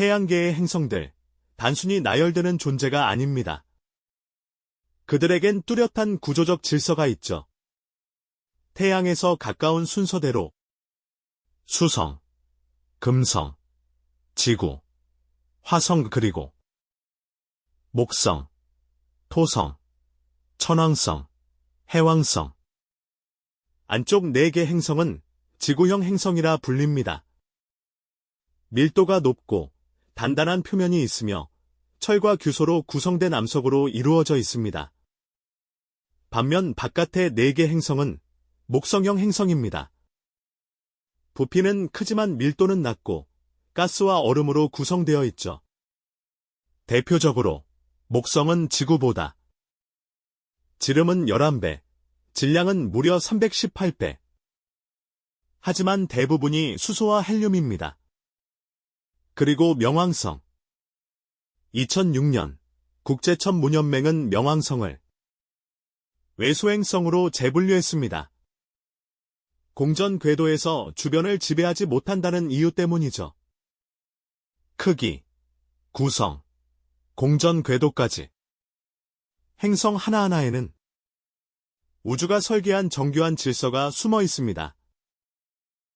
태양계의 행성들, 단순히 나열되는 존재가 아닙니다. 그들에겐 뚜렷한 구조적 질서가 있죠. 태양에서 가까운 순서대로 수성, 금성, 지구, 화성 그리고 목성, 토성, 천왕성, 해왕성. 안쪽 4개 행성은 지구형 행성이라 불립니다. 밀도가 높고 단단한 표면이 있으며 철과 규소로 구성된 암석으로 이루어져 있습니다. 반면 바깥의 4개 행성은 목성형 행성입니다. 부피는 크지만 밀도는 낮고 가스와 얼음으로 구성되어 있죠. 대표적으로 목성은 지구보다 지름은 11배, 질량은 무려 318배. 하지만 대부분이 수소와 헬륨입니다. 그리고 명왕성. 2006년 국제천문연맹은 명왕성을 외소행성으로 재분류했습니다. 공전 궤도에서 주변을 지배하지 못한다는 이유 때문이죠. 크기, 구성, 공전 궤도까지. 행성 하나하나에는 우주가 설계한 정교한 질서가 숨어 있습니다.